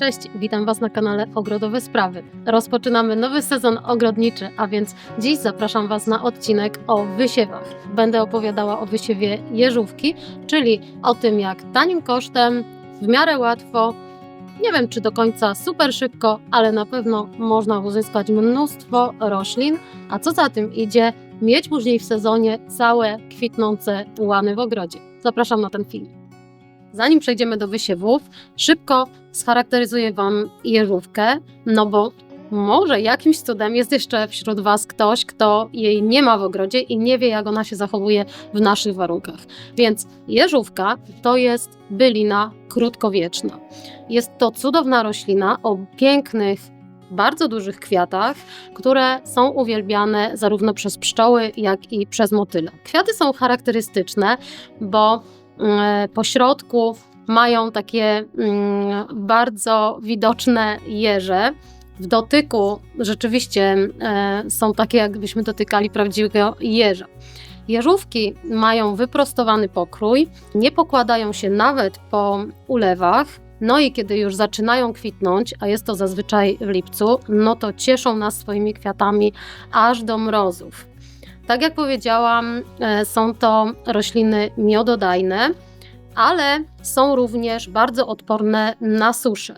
Cześć, witam Was na kanale Ogrodowe Sprawy. Rozpoczynamy nowy sezon ogrodniczy, a więc dziś zapraszam Was na odcinek o wysiewach. Będę opowiadała o wysiewie jeżówki, czyli o tym jak tanim kosztem, w miarę łatwo, nie wiem czy do końca super szybko, ale na pewno można uzyskać mnóstwo roślin, a co za tym idzie, mieć później w sezonie całe kwitnące łany w ogrodzie. Zapraszam na ten film. Zanim przejdziemy do wysiewów, szybko scharakteryzuję Wam jeżówkę, no bo może jakimś cudem jest jeszcze wśród Was ktoś, kto jej nie ma w ogrodzie i nie wie, jak ona się zachowuje w naszych warunkach. Więc jeżówka to jest bylina krótkowieczna. Jest to cudowna roślina o pięknych, bardzo dużych kwiatach, które są uwielbiane zarówno przez pszczoły, jak i przez motyle. Kwiaty są charakterystyczne, bo e, po środku mają takie mm, bardzo widoczne jeże. W dotyku rzeczywiście e, są takie, jakbyśmy dotykali prawdziwego jeża. Jeżówki mają wyprostowany pokrój, nie pokładają się nawet po ulewach. No i kiedy już zaczynają kwitnąć, a jest to zazwyczaj w lipcu, no to cieszą nas swoimi kwiatami aż do mrozów. Tak jak powiedziałam, e, są to rośliny miododajne ale są również bardzo odporne na suszę.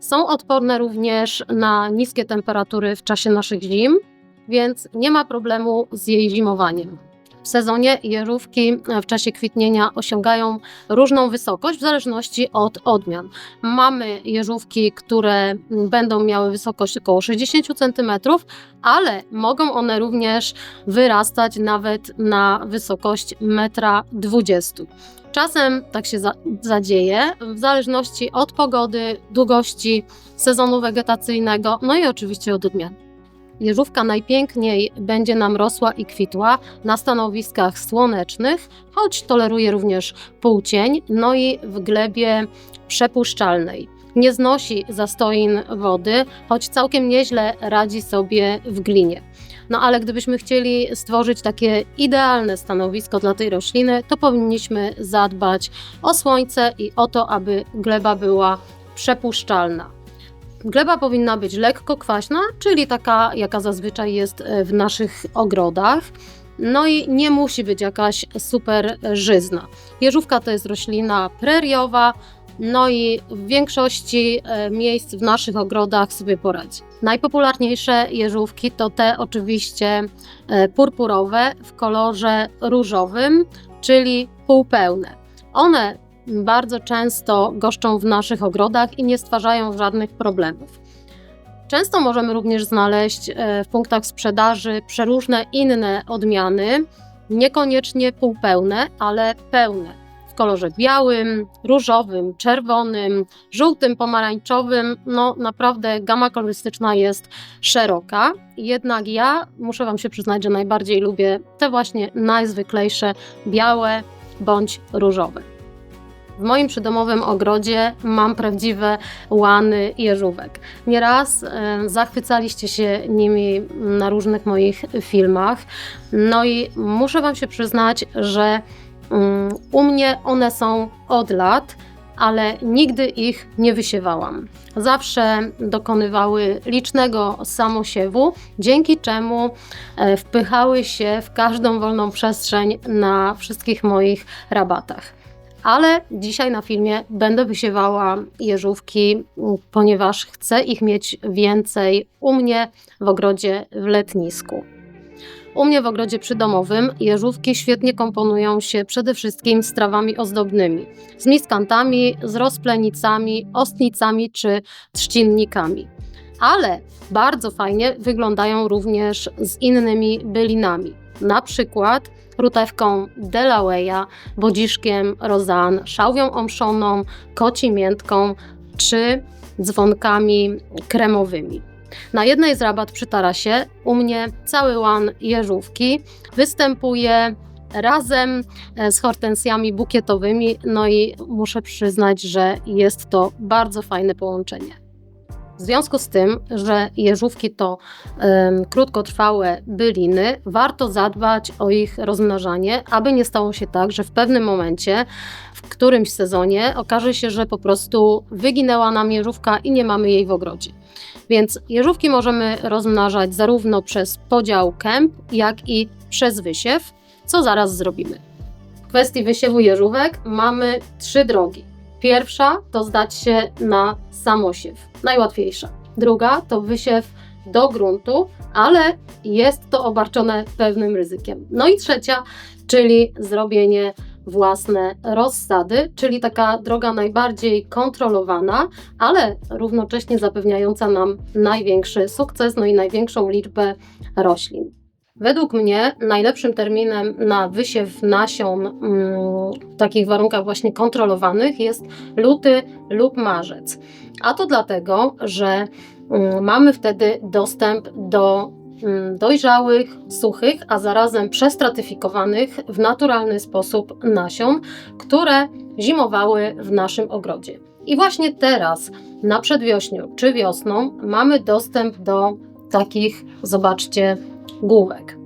Są odporne również na niskie temperatury w czasie naszych zim, więc nie ma problemu z jej zimowaniem. W sezonie jeżówki w czasie kwitnienia osiągają różną wysokość w zależności od odmian. Mamy jeżówki, które będą miały wysokość około 60 cm, ale mogą one również wyrastać nawet na wysokość 1,20 m. Czasem tak się za, zadzieje, w zależności od pogody, długości sezonu wegetacyjnego, no i oczywiście od odmian. Jeżówka najpiękniej będzie nam rosła i kwitła na stanowiskach słonecznych, choć toleruje również półcień, no i w glebie przepuszczalnej. Nie znosi zastoin wody, choć całkiem nieźle radzi sobie w glinie. No ale gdybyśmy chcieli stworzyć takie idealne stanowisko dla tej rośliny, to powinniśmy zadbać o słońce i o to, aby gleba była przepuszczalna. Gleba powinna być lekko kwaśna, czyli taka, jaka zazwyczaj jest e, w naszych ogrodach. No i nie musi być jakaś super żyzna. Jeżówka to jest roślina preriowa, no i w większości e, miejsc w naszych ogrodach sobie poradzi. Najpopularniejsze jeżówki to te oczywiście e, purpurowe w kolorze różowym, czyli półpełne. One bardzo często goszczą w naszych ogrodach i nie stwarzają żadnych problemów. Często możemy również znaleźć e, w punktach sprzedaży przeróżne inne odmiany, niekoniecznie półpełne, ale pełne w kolorze białym, różowym, czerwonym, żółtym, pomarańczowym. No naprawdę gama kolorystyczna jest szeroka. Jednak ja muszę Wam się przyznać, że najbardziej lubię te właśnie najzwyklejsze białe bądź różowe. W moim przydomowym ogrodzie mam prawdziwe łany jeżówek. Nieraz e, zachwycaliście się nimi na różnych moich filmach. No i muszę Wam się przyznać, że Mm, u mnie one są od lat, ale nigdy ich nie wysiewałam. Zawsze dokonywały licznego samosiewu, dzięki czemu e, wpychały się w każdą wolną przestrzeń na wszystkich moich rabatach. Ale dzisiaj na filmie będę wysiewała jeżówki, ponieważ chcę ich mieć więcej u mnie w ogrodzie w letnisku. U mnie w ogrodzie przydomowym jeżówki świetnie komponują się przede wszystkim z trawami ozdobnymi, z miskantami, z rozplenicami, ostnicami czy trzcinnikami. Ale bardzo fajnie wyglądają również z innymi bylinami, na przykład rutewką Delaware'a, bodziszkiem rozan, szałwią omszoną, koci miętką czy dzwonkami kremowymi. Na jednej z rabat przy tarasie u mnie cały łan jeżówki występuje razem e, z hortensjami bukietowymi, no i muszę przyznać, że jest to bardzo fajne połączenie. W związku z tym, że jeżówki to em, krótkotrwałe byliny, warto zadbać o ich rozmnażanie, aby nie stało się tak, że w pewnym momencie, w którymś sezonie okaże się, że po prostu wyginęła nam jeżówka i nie mamy jej w ogrodzie. Więc jeżówki możemy rozmnażać zarówno przez podział kęp, jak i przez wysiew, co zaraz zrobimy. W kwestii wysiewu jeżówek mamy trzy drogi. Pierwsza to zdać się na samosiew, najłatwiejsza. Druga to wysiew do gruntu, ale jest to obarczone pewnym ryzykiem. No i trzecia, czyli zrobienie własne rozsady, czyli taka droga najbardziej kontrolowana, ale równocześnie zapewniająca nam największy sukces, no i największą liczbę roślin. Według mnie najlepszym terminem na wysiew nasion mm, w takich warunkach właśnie kontrolowanych jest luty lub marzec. A to dlatego, że mm, mamy wtedy dostęp do mm, dojrzałych, suchych, a zarazem przestratyfikowanych w naturalny sposób nasion, które zimowały w naszym ogrodzie. I właśnie teraz, na przedwiośniu czy wiosną, mamy dostęp do takich, zobaczcie, główek.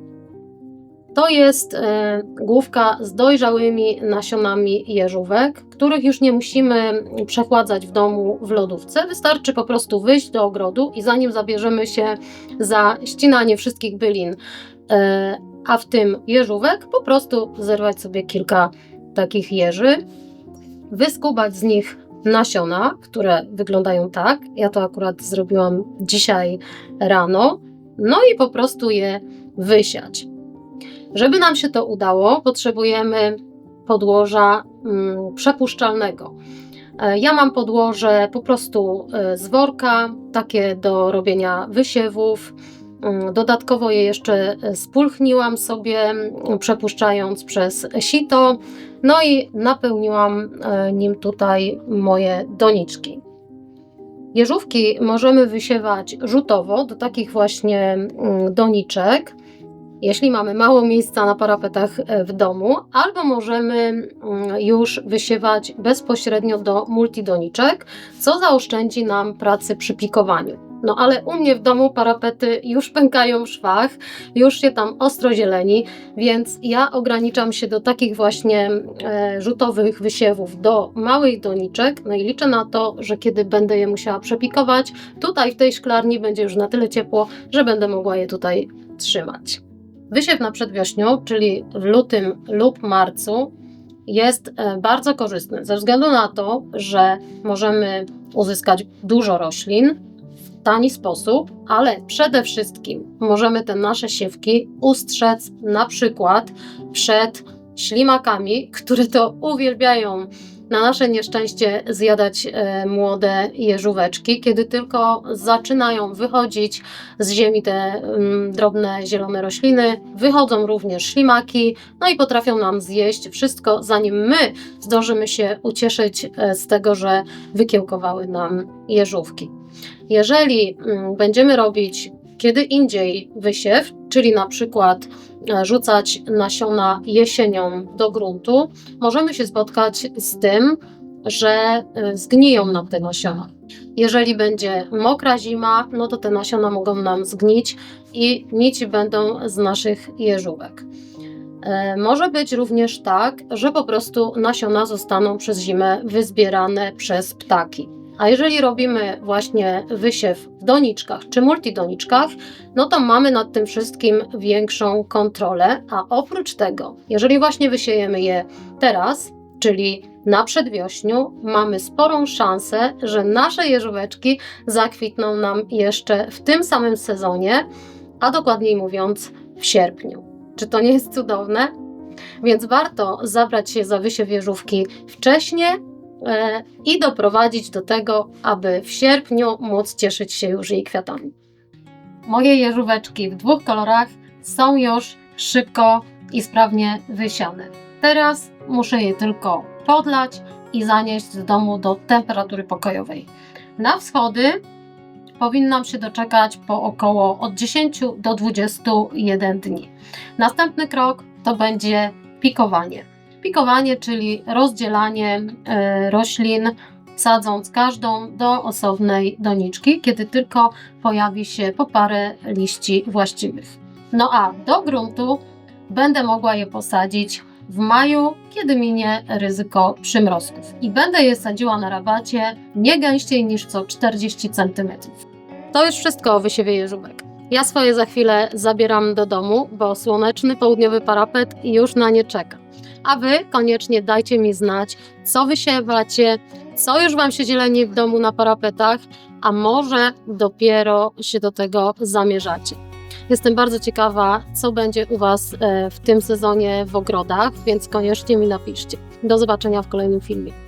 To jest e, główka z dojrzałymi nasionami jeżówek, których już nie musimy przechładzać w domu w lodówce. Wystarczy po prostu wyjść do ogrodu i zanim zabierzemy się za ścinanie wszystkich bylin, e, a w tym jeżówek, po prostu zerwać sobie kilka takich jeży, wyskubać z nich nasiona, które wyglądają tak. Ja to akurat zrobiłam dzisiaj rano. No i po prostu je wysiać. Żeby nam się to udało, potrzebujemy podłoża mm, przepuszczalnego. E, Ja mam podłoże po prostu e, z worka, takie do robienia wysiewów. Mm, Dodatkowo je jeszcze spulchniłam sobie, mm, przepuszczając przez sito. No i napełniłam e, nim tutaj moje doniczki. Jeżówki możemy wysiewać rzutowo do takich właśnie mm, doniczek, jeśli mamy mało miejsca na parapetach e, w domu, albo możemy mm, już wysiewać bezpośrednio do multidoniczek, co zaoszczędzi nam pracy przy pikowaniu. No ale u mnie w domu parapety już pękają w szwach, już się tam ostro zieleni, więc ja ograniczam się do takich właśnie e, rzutowych wysiewów, do małych doniczek. No i liczę na to, że kiedy będę je musiała przepikować, tutaj w tej szklarni będzie już na tyle ciepło, że będę mogła je tutaj trzymać. Wysiew na przedwiośniu, czyli w lutym lub marcu, jest e, bardzo korzystny ze względu na to, że możemy uzyskać dużo roślin tani sposób, ale przede wszystkim możemy te nasze siewki ustrzec na przykład przed ślimakami, które to uwielbiają na nasze nieszczęście zjadać e, młode jeżóweczki, kiedy tylko zaczynają wychodzić z ziemi te mm, drobne zielone rośliny, wychodzą również ślimaki, no i potrafią nam zjeść wszystko, zanim my zdążymy się ucieszyć e, z tego, że wykiełkowały nam jeżówki. Jeżeli mm, będziemy robić kiedy indziej wysiew, czyli na przykład e, rzucać nasiona jesienią do gruntu, możemy się spotkać z tym, że e, zgniją nam te nasiona. Jeżeli będzie mokra zima, no to te nasiona mogą nam zgnić i nici będą z naszych jeżówek. E, Może być również tak, że po prostu nasiona zostaną przez zimę wyzbierane przez ptaki. A jeżeli robimy właśnie wysiew w doniczkach czy multidoniczkach, no to mamy nad tym wszystkim większą kontrolę. A oprócz tego, jeżeli właśnie wysiejemy je teraz, czyli na przedwiośniu, mamy sporą szansę, że nasze jeżóweczki zakwitną nam jeszcze w tym samym sezonie, a dokładniej mówiąc w sierpniu. Czy to nie jest cudowne? Więc warto zabrać się za wysiew jeżówki wcześniej i doprowadzić do tego, aby w sierpniu móc cieszyć się już jej kwiatami. Moje jeżóweczki w dwóch kolorach są już szybko i sprawnie wysiane. Teraz muszę je tylko podlać i zanieść do domu do temperatury pokojowej. Na wschody powinnam się doczekać po około od 10 do 21 dni. Następny krok to będzie pikowanie. Pikowanie, czyli rozdzielanie e, roślin sadząc każdą do osobnej doniczki, kiedy tylko pojawi się po parę liści właściwych. No a do gruntu będę mogła je posadzić w maju, kiedy minie ryzyko przymrozków. I będę je sadziła na rabacie nie gęściej niż co 40 cm. To już wszystko o wysiewie jeżówek. Ja swoje za chwilę zabieram do domu, bo słoneczny południowy parapet już na nie czeka. A wy koniecznie dajcie mi znać, co wysiewacie, co już wam się zieleni w domu na parapetach, a może dopiero się do tego zamierzacie. Jestem bardzo ciekawa, co będzie u Was e, w tym sezonie w ogrodach, więc koniecznie mi napiszcie. Do zobaczenia w kolejnym filmie.